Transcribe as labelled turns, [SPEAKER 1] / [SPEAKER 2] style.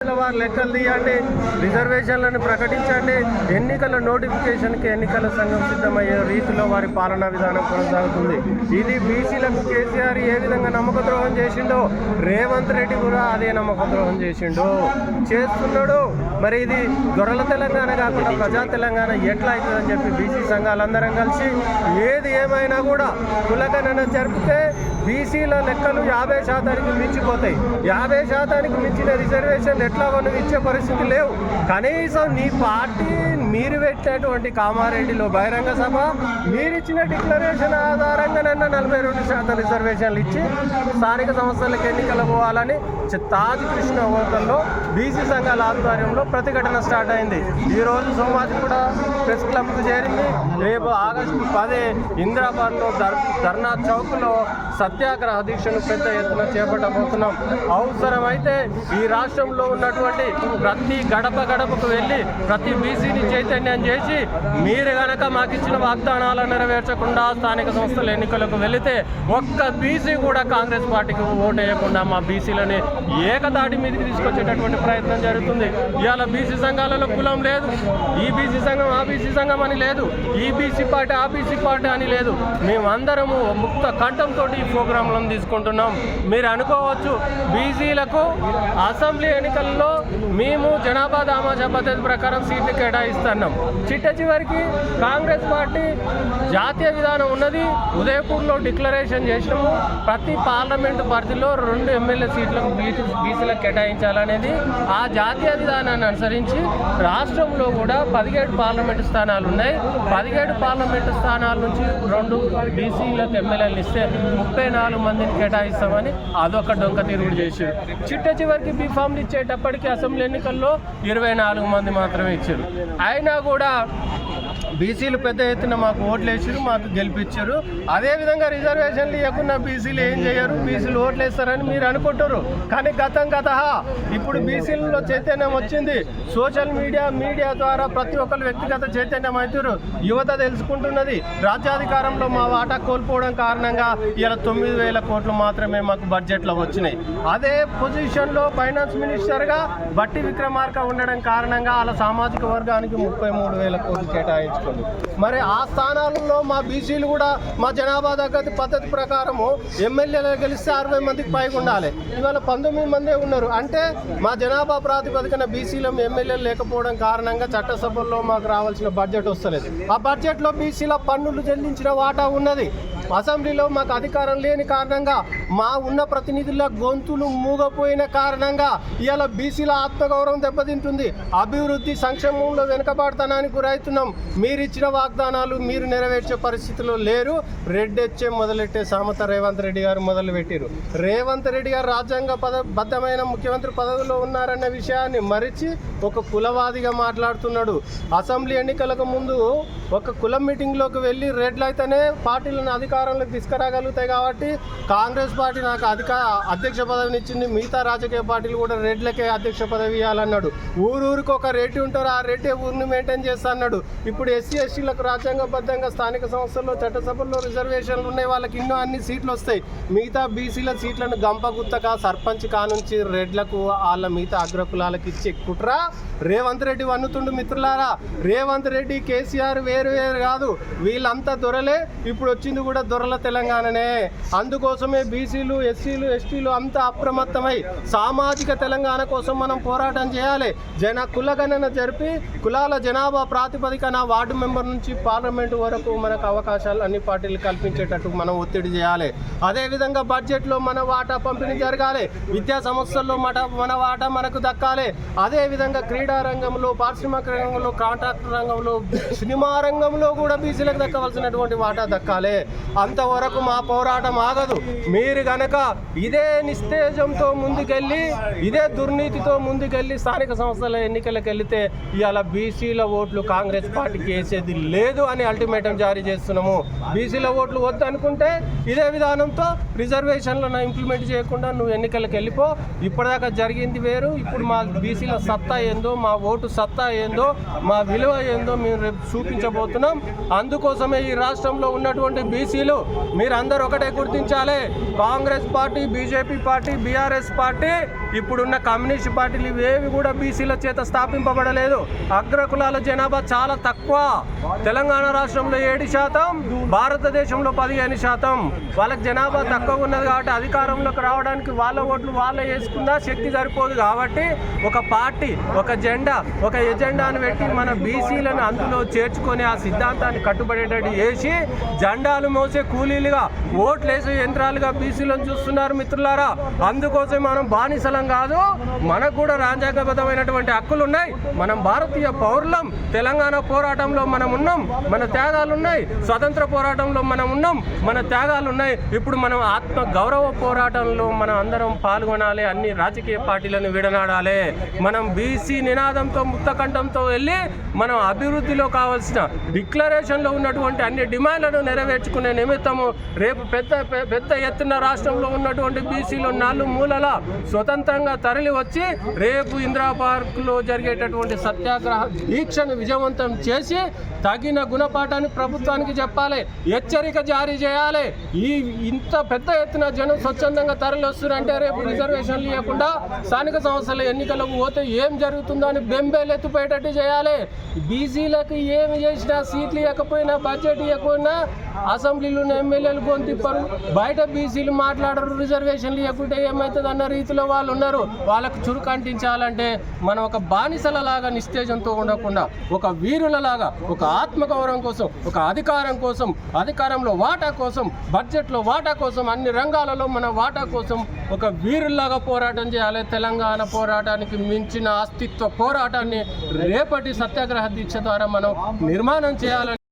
[SPEAKER 1] వారు లెక్కలు తీయండి రిజర్వేషన్లను ప్రకటించండి. ఎన్నికల నోటిఫికేషన్కి ఎన్నికల సంఘం సిద్ధమయ్యే రీతిలో వారి పాలనా విధానం కొనసాగుతుంది. ఇది బీసీలకు కేసీఆర్ ఏ విధంగా నమ్మకద్రోహం చేసిండో రేవంత్ రెడ్డి కూడా అదే నమ్మక ద్రోహం చేసిండు. చేస్తున్నాడు. మరి ఇది దొరల తెలంగాణ కాకుండా ప్రజా తెలంగాణ ఎట్లా అవుతుందని చెప్పి బీసీ సంఘాలందరం కలిసి ఏది ఏమైనా కూడా కులగణన జరిపితే బీసీల లెక్కలు యాభై శాతానికి మించిపోతాయి. యాభై శాతానికి మించిన రిజర్వేషన్ ఎట్లా నువ్వు ఇచ్చే పరిస్థితి లేవు. కనీసం నీ పార్టీ మీరు పెట్టినటువంటి కామారెడ్డిలో బహిరంగ సభ మీరిచ్చిన డిక్లరేషన్ ఆధారంగా నన్ను నలభై రెండు శాతం రిజర్వేషన్లు ఇచ్చి స్థానిక సంస్థలకు ఎన్నికలు పోవాలని తాజ్ కృష్ణ హోటల్లో బీసీ సంఘాల ఆధ్వర్యంలో ప్రతిఘటన స్టార్ట్ అయింది. ఈరోజు సోమాజి కూడా ప్రెస్ క్లబ్కు చేరింది. రేపు ఆగస్టు పది ఇందిరాబాద్లో ధర్ ధర్నా చౌక్లో సత్యాగ్రహ దీక్షను పెద్ద ఎత్తున చేపట్టబోతున్నాం. అవసరమైతే ఈ రాష్ట్రంలో ఉన్నటువంటి ప్రతి గడప గడపకు వెళ్ళి ప్రతి బీసీని చైతన్యం చేసి మీరు గనక మాకు ఇచ్చిన వాగ్దానాలు నెరవేర్చకుండా స్థానిక సంస్థల ఎన్నికలకు వెళితే ఒక్క బీసీ కూడా కాంగ్రెస్ పార్టీకి ఓటు వేయకుండా మా బీసీలని ఏకతాటి మీదకి తీసుకొచ్చేటటువంటి ప్రయత్నం జరుగుతుంది. ఇవాళ బీసీ సంఘాలలో కులం లేదు. ఈ బీసీ సంఘం ఆ ఓబీసీ సంఘం అని లేదు ఈబీసీ పార్టీ ఆబీసీ పార్టీ అని లేదు. మేమందరము ముక్త కంఠంతో ఈ ప్రోగ్రాంలను తీసుకుంటున్నాం. మీరు అనుకోవచ్చు బీసీలకు అసెంబ్లీ ఎన్నికల్లో మేము జనాభా దామాజా పద్ధతి ప్రకారం సీట్లు కేటాయిస్తున్నాం. చిట్ట చివరికి కాంగ్రెస్ పార్టీ జాతీయ విధానం ఉన్నది. ఉదయపూర్లో డిక్లరేషన్ చేసినాము. ప్రతి పార్లమెంటు పరిధిలో రెండు ఎమ్మెల్యే సీట్లకు బీసీ బీసీలకు కేటాయించాలనేది ఆ జాతీయ విధానాన్ని అనుసరించి రాష్ట్రంలో కూడా పదిహేడు పార్లమెంటు స్థానాలు ఉన్నాయి. పదిహేడు పార్లమెంటు స్థానాల నుంచి రెండు బీసీలకు ఎమ్మెల్యేలు ఇస్తే ముప్పై నాలుగు మందిని కేటాయిస్తామని అదొక డొంక తిరుగుడు చేశారు. చిట్ట చివరికి బీఫామ్లు ఇచ్చేటప్పటికి అసెంబ్లీ ఎన్నికల్లో ఇరవై నాలుగు మంది మాత్రమే ఇచ్చారు. అయినా కూడా బీసీలు పెద్ద ఎత్తున మాకు ఓట్లు వేసారు మాకు గెలిపించారు అదేవిధంగా రిజర్వేషన్లు ఇవ్వకుండా బీసీలు ఏం చేయరు బీసీలు ఓట్లు వేస్తారని మీరు అనుకుంటారు కానీ గతం గత ఇప్పుడు బీసీలలో చైతన్యం వచ్చింది. సోషల్ మీడియా మీడియా ద్వారా ప్రతి ఒక్కరు వ్యక్తిగత చైతన్యం అవుతారు యువత తెలుసుకుంటున్నది. రాజ్యాధికారంలో మా వాటా కోల్పోవడం కారణంగా ఇలా తొమ్మిది వేల కోట్లు మాత్రమే మాకు బడ్జెట్లో వచ్చినాయి. అదే పొజిషన్లో ఫైనాన్స్ మినిస్టర్గా బట్టి విక్రమార్క ఉండడం కారణంగా వాళ్ళ సామాజిక వర్గానికి ముప్పై మూడు వేల కోట్లు కేటాయించుకుంది మరి ఆ స్థానాలలో మా బీసీలు కూడా మా జనాభా తగ్గతి పద్ధతి ప్రకారము ఎమ్మెల్యేలు గెలిస్తే అరవై మందికి పైగా ఉండాలి. ఇవాళ పంతొమ్మిది మందే ఉన్నారు. అంటే మా జనాభా ప్రాతిపదికన బీసీలో ఎమ్మెల్యేలు లేకపోవడం కారణంగా చట్టసభల్లో మాకు రావాల్సిన బడ్జెట్ వస్తలేదు. ఆ బడ్జెట్లో బీసీల పన్నులు చెల్లించిన వాటా ఉన్నది. అసెంబ్లీలో మాకు అధికారం లేని కారణంగా మా ఉన్న ప్రతినిధుల గొంతులు మూగపోయిన కారణంగా ఇలా బీసీల ఆత్మగౌరవం దెబ్బతింటుంది. అభివృద్ధి సంక్షేమంలో వెనుకబడతానని గురవుతున్నాం మీరు ఇచ్చిన వాగ్దానాలు మీరు నెరవేర్చే పరిస్థితిలో లేరు. రెడ్డెచ్చే మొదలెట్టే సామత రేవంత్ రెడ్డి గారు మొదలుపెట్టారు. రేవంత్ రెడ్డి గారు రాజ్యాంగ పద బద్ధమైన ముఖ్యమంత్రి పదవిలో ఉన్నారన్న విషయాన్ని మరిచి ఒక కులవాదిగా మాట్లాడుతున్నాడు. అసెంబ్లీ ఎన్నికలకు ముందు ఒక కులం మీటింగ్లోకి వెళ్ళి రెడ్లు అయితేనే పార్టీలను అధికారంలోకి తీసుకురాగలుగుతాయి కాబట్టి కాంగ్రెస్ పార్టీ నాకు అధిక అధ్యక్ష పదవిని ఇచ్చింది. మిగతా రాజకీయ పార్టీలు కూడా రెడ్లకే అధ్యక్ష పదవి ఇవ్వాలన్నాడు. ఊరూరికి ఒక రేటు ఉంటారు. ఆ రేటే ఊరిని మెయింటైన్ చేస్తా అన్నాడు ఇప్పుడు ఎస్సీ ఎస్టీలకు రాజ్యాంగబద్ధంగా స్థానిక సంస్థల్లో చట్టసభల్లో రిజర్వేషన్లు ఉన్నాయి. వాళ్ళకి ఎన్నో అన్ని సీట్లు వస్తాయి. మిగతా బీసీల సీట్లను గంప సర్పంచ్ కానుంచి రెడ్లకు వాళ్ళ మిగతా అగ్రకులాలకు ఇచ్చే కుట్ర. రేవంత్ రెడ్డి వన్నుతుండు మిత్రులారా. రేవంత్ రెడ్డి కేసీఆర్ వేరు వేరు కాదు. వీళ్ళంతా దొరలే. ఇప్పుడు వచ్చింది కూడా దొరల తెలంగాణనే. అందుకోసమే బీసీలు ఎస్సీలు ఎస్టీలు అంతా అప్రమత్తమై సామాజిక తెలంగాణ కోసం మనం పోరాటం చేయాలి. జన కులగణన జరిపి కులాల జనాభా ప్రాతిపదికన వార్డు మెంబర్ నుంచి పార్లమెంటు వరకు మనకు అవకాశాలు అన్ని పార్టీలు కల్పించేటట్టు మనం ఒత్తిడి చేయాలి. అదేవిధంగా బడ్జెట్లో మన వాటా పంపిణీ జరగాలి. విద్యా సంస్థల్లో మన మన వాటా మనకు దక్కాలి. అదేవిధంగా క్రీడా రంగంలో పారిశ్రామిక రంగంలో కాంట్రాక్ట్ రంగంలో సినిమా రంగంలో కూడా బీసీలకు దక్కవలసినటువంటి వాటా దక్కాలి. అంతవరకు మా పోరాటం ఆగదు. మీరు గనక ఇదే నిస్తేజంతో ముందుకెళ్ళి ఇదే దుర్నీతితో ముందుకెళ్ళి స్థానిక సంస్థల ఎన్నికలకు వెళితే ఇవాళ బీసీల ఓట్లు కాంగ్రెస్ పార్టీకి వేసేది లేదు అని అల్టిమేటం జారీ చేస్తున్నాము. బీసీల ఓట్లు వద్దు అనుకుంటే ఇదే విధానంతో రిజర్వేషన్లను ఇంప్లిమెంట్ చేయకుండా నువ్వు ఎన్నికలకు వెళ్ళిపో. ఇప్పటిదాకా జరిగింది వేరు. ఇప్పుడు మా బీసీల సత్తా ఏందో మా ఓటు సత్తా ఏందో మా విలువ ఏందో మేము రేపు చూపించబోతున్నాం. అందుకోసమే ఈ రాష్ట్రంలో ఉన్నటువంటి బీసీలు బీసీలు మీరందరూ ఒకటే గుర్తించాలి. Congress party BJP party BRS party ఇప్పుడున్న కమ్యూనిస్ట్ పార్టీలు ఇవేవి కూడా బీసీల చేత స్థాపింపబడలేదు. అగ్రకులాల జనాభా చాలా తక్కువ. తెలంగాణ రాష్ట్రంలో ఏడు శాతం భారతదేశంలో పదిహేను శాతం. వాళ్ళకి జనాభా తక్కువ ఉన్నది కాబట్టి అధికారంలోకి రావడానికి వాళ్ళ ఓట్లు వాళ్ళే వేసుకున్నా శక్తి సరిపోదు కాబట్టి ఒక పార్టీ ఒక జెండా ఒక ఎజెండాను పెట్టి మన బీసీలను అందులో చేర్చుకొని ఆ సిద్ధాంతాన్ని కట్టుబడేటట్టు చేసి జెండాలు మోసే కూలీలుగా ఓట్లు వేసే యంత్రాలుగా బీసీలను చూస్తున్నారు మిత్రులారా. అందుకోసం మనం బానిసలం కాదు మనకు కూడా రాజ్యాంగబద్ధమైనటువంటి హక్కులు ఉన్నాయి. మనం భారతీయ పౌరులం. తెలంగాణ పోరాటంలో మనం ఉన్నాం. మన త్యాగాలు ఉన్నాయి. స్వతంత్ర పోరాటంలో మనం ఉన్నాం. మన త్యాగాలు ఉన్నాయి. ఇప్పుడు మనం ఆత్మ గౌరవ పోరాటంలో మనం అందరం పాల్గొనాలి. అన్ని రాజకీయ పార్టీలను విడనాడాలి. మనం బీసీ నినాదంతో ముక్తకంఠంతో వెళ్ళి మనం అభివృద్ధిలో కావాల్సిన డిక్లరేషన్లో ఉన్నటువంటి అన్ని డిమాండ్లను నెరవేర్చుకునే నిమిత్తము రేపు పెద్ద పెద్ద ఎత్తున రాష్ట్రంలో ఉన్నటువంటి బీసీలు నాలుగు మూలల స్వతంత్రంగా తరలి వచ్చి రేపు ఇందిరా పార్క్లో జరిగేటటువంటి సత్యాగ్రహ దీక్షను విజయవంతం చేసి తగిన గుణపాఠాన్ని ప్రభుత్వానికి చెప్పాలి హెచ్చరిక జారీ చేయాలి. ఈ ఇంత పెద్ద ఎత్తున జనం స్వచ్ఛందంగా తరలి వస్తున్నారంటే రేపు రిజర్వేషన్లు ఇవ్వకుండా స్థానిక సంస్థల ఎన్నికలకు పోతే ఏం జరుగుతుందో అని బెంబేలు ఎత్తిపోయేటట్టు చేయాలి. బీసీలకు ఏమి చేసినా సీట్లు ఇవ్వకపోయినా బడ్జెట్ ఇవ్వకపోయినా అసెంబ్లీలో ఎమ్మెల్యేలు గొంతిప్పరు. బయట బీసీలు మాట్లాడరు రిజర్వేషన్లు ఇవ్వకుంటే ఏమవుతుంది అన్న రీతిలో వాళ్ళు ఉన్నారు. వాళ్ళకు చురుకు అంటించాలంటే మనం ఒక బానిసలలాగా నిస్తేజంతో ఉండకుండా ఒక వీరులలాగా ఒక ఆత్మగౌరవం కోసం ఒక అధికారం కోసం అధికారంలో వాటా కోసం బడ్జెట్లో వాటా కోసం అన్ని రంగాలలో మన వాటా కోసం ఒక వీరుల్లాగా పోరాటం చేయాలి. తెలంగాణ పోరాటానికి మించిన అస్తిత్వ పోరాటాన్ని రేపటి సత్యాగ్రహ దీక్ష ద్వారా మనం నిర్మాణం చేయాలని